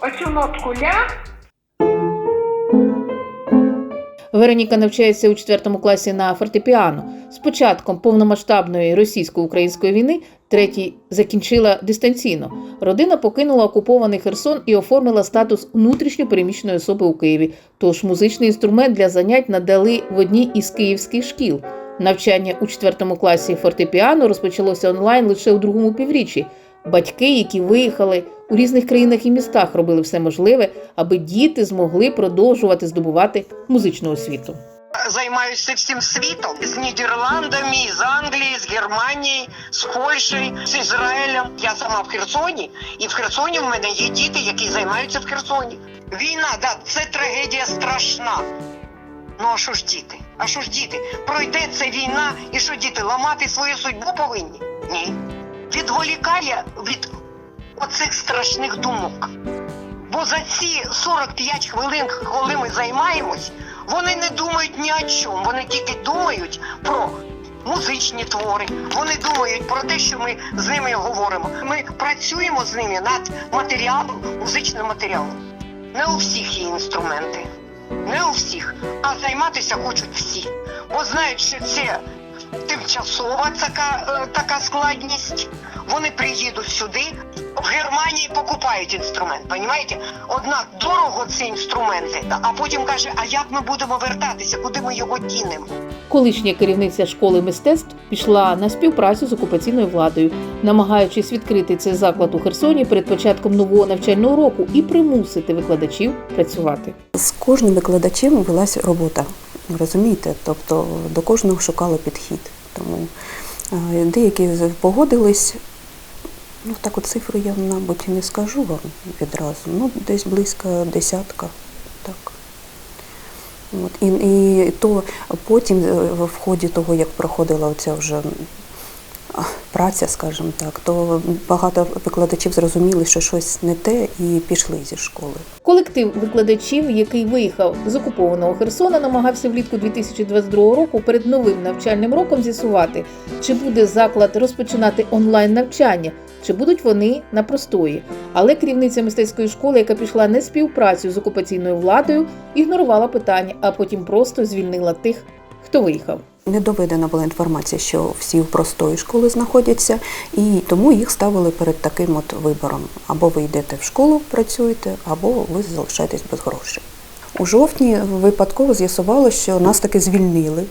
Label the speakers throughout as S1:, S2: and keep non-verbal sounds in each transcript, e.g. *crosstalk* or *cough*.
S1: оцю нотку ля
S2: Вероніка навчається у 4 класі на фортепіано. З початком повномасштабної російсько-української війни третій закінчила дистанційно. Родина покинула окупований Херсон і оформила статус внутрішньо переміщеної особи у Києві. Тож музичний інструмент для занять надали в одній із київських шкіл. Навчання у 4 класі фортепіано розпочалося онлайн лише у другому півріччі. Батьки, які виїхали у різних країнах і містах, робили все можливе, аби діти змогли продовжувати здобувати музичну освіту.
S3: Займаюся всім світом з Нідерландами, з Англії, з Германії, з Польщею, з Ізраїлем. Я сама в Херсоні, і в Херсоні в мене є діти, які займаються в Херсоні. Війна, да, це трагедія страшна. Ну а що ж діти? А що ж діти? Пройде ця війна, і що діти ламати свою судьбу повинні? Ні. Відволікає від оцих страшних думок. Бо за ці 45 хвилин, коли ми займаємось, вони не думають ні о чому. Вони тільки думають про музичні твори. Вони думають про те, що ми з ними говоримо. Ми працюємо з ними над матеріалом, музичним матеріалом. Не у всіх є інструменти, не у всіх, а займатися хочуть всі. Бо знають, що це тимчасова така, е, така складність. Вони приїдуть сюди, в Германії покупають інструмент, понімаєте? Однак дорого ці інструменти, а потім каже, а як ми будемо вертатися, куди ми його дінемо?
S2: Колишня керівниця школи мистецтв пішла на співпрацю з окупаційною владою, намагаючись відкрити цей заклад у Херсоні перед початком нового навчального року і примусити викладачів працювати.
S4: З кожним викладачем велася робота, розумієте? Тобто до кожного шукали підхід. Тому е, деякі погодились. Ну, так от цифру я, мабуть, не скажу вам відразу. Ну, десь близько десятка. Так. От. І, і то потім, е, в ході того, як проходила оця вже праця, скажімо так, то багато викладачів зрозуміли, що щось не те, і пішли зі школи.
S2: Колектив викладачів, який виїхав з окупованого Херсона, намагався влітку 2022 року перед новим навчальним роком з'ясувати, чи буде заклад розпочинати онлайн навчання, чи будуть вони на простої. Але керівниця мистецької школи, яка пішла на співпрацю з окупаційною владою, ігнорувала питання, а потім просто звільнила тих, хто виїхав.
S4: Не доведена була інформація, що всі в простої школи знаходяться, і тому їх ставили перед таким от вибором: або ви йдете в школу, працюєте, або ви залишаєтесь без грошей. У жовтні випадково з'ясувалося, що нас таки звільнили.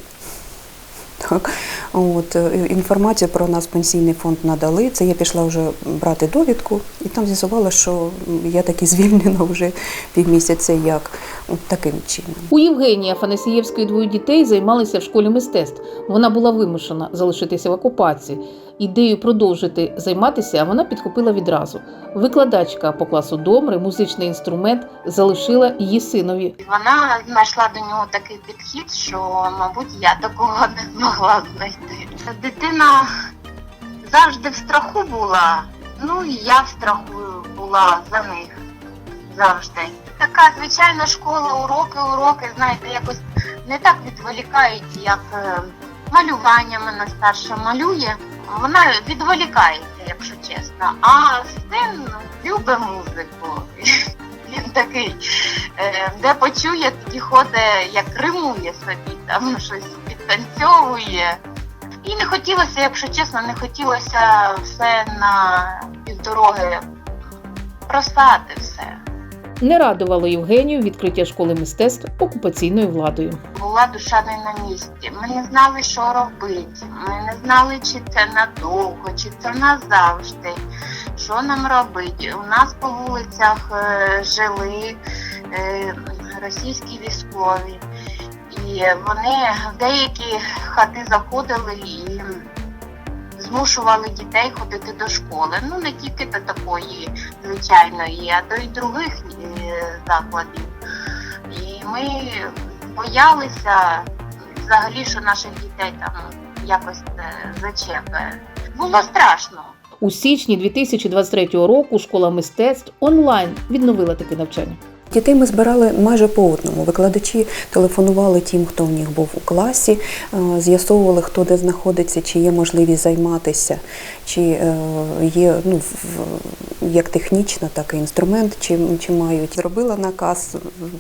S4: Так, от е, інформацію про нас пенсійний фонд надали. Це я пішла вже брати довідку, і там з'ясувала, що я таки звільнена вже півмісяця як от таким чином.
S2: У Євгенії Афанасієвської двоє дітей займалися в школі мистецтв. Вона була вимушена залишитися в окупації. Ідею продовжити займатися вона підхопила відразу. Викладачка по класу добре, музичний інструмент залишила її синові.
S5: Вона знайшла до нього такий підхід, що, мабуть, я такого *laughs* не змогла знайти. Дитина завжди в страху була, ну і я в страху була за них завжди. Така звичайна школа, уроки, уроки, знаєте, якось не так відволікають, як е, малювання мене старша малює. Вона відволікається, якщо чесно. А син любить музику. *laughs* Він такий, е, де почує, тоді ходить, як римує собі, там щось підтанцьовує. І не хотілося, якщо чесно, не хотілося все на півдороги просати все.
S2: Не радувало Євгенію відкриття школи мистецтв окупаційною владою.
S5: Була душа не на місці. Ми не знали, що робити. Ми не знали, чи це надовго, чи це назавжди. Що нам робити? У нас по вулицях е, жили е, російські військові, і вони в деякі хати заходили і змушували дітей ходити до школи. Ну не тільки до такої звичайної, а до й других е, закладів. І ми боялися взагалі, що наших дітей там якось е, зачепить. Було страшно.
S2: У січні 2023 року школа мистецтв онлайн відновила таке навчання.
S4: Дітей ми збирали майже по одному. Викладачі телефонували тим, хто в них був у класі, е, з'ясовували, хто де знаходиться, чи є можливість займатися, чи е, є ну, як технічно, так і інструмент, чи, чи мають. Зробила наказ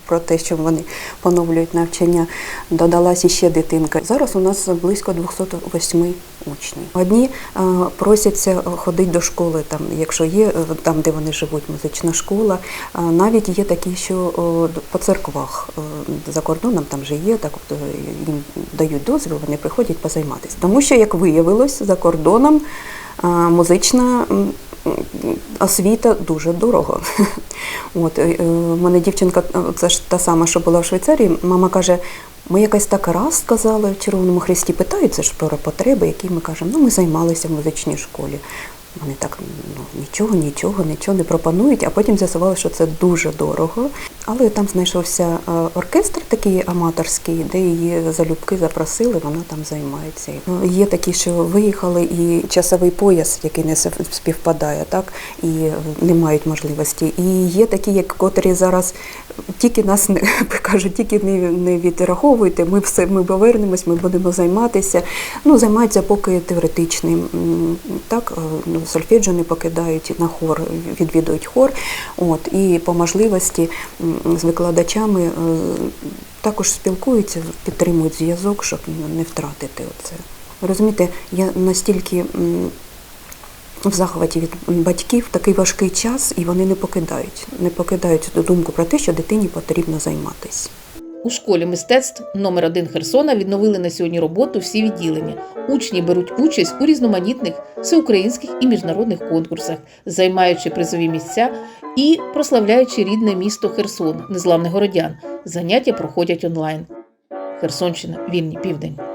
S4: про те, що вони поновлюють навчання. Додалась іще дитинка. Зараз у нас близько 208 учнів. Одні е, просяться ходити до школи, там, якщо є е, там, де вони живуть, музична школа. Навіть є такі, що по церквах е, за кордоном там вже є, так їм дають дозвіл, вони приходять позайматися. Тому що, як виявилось, за кордоном музична освіта дуже дорого. *laughs* От, е, е, мене дівчинка, е, це ж та сама, що була в Швейцарії, мама каже, ми якась так раз сказали в Червоному Хресті, питаються ж про потреби, які ми кажемо, ну ми займалися в музичній школі. Вони так ну, нічого, нічого, нічого не пропонують, а потім з'ясували, що це дуже дорого. Але там знайшовся е, оркестр такий аматорський, де її залюбки запросили, вона там займається. Ну, Є такі, що виїхали, і часовий пояс, який не співпадає, так і е, не мають можливості. І є такі, як котрі зараз тільки нас не *laughs* кажуть, тільки не, не відраховуйте. Ми все ми повернемось, ми будемо займатися. Ну займаються поки теоретичним. Так е, ну, сольфеджіо не покидають на хор, відвідують хор. От і по можливості з викладачами е, також спілкуються, підтримують зв'язок, щоб не втратити оце. Розумієте, я настільки. В захваті від батьків такий важкий час, і вони не покидають, не покидають думку про те, що дитині потрібно займатися.
S2: У школі мистецтв номер 1 Херсона відновили на сьогодні роботу всі відділення. Учні беруть участь у різноманітних всеукраїнських і міжнародних конкурсах, займаючи призові місця і прославляючи рідне місто Херсон, незламних городян. Заняття проходять онлайн. Херсонщина, вільні південь.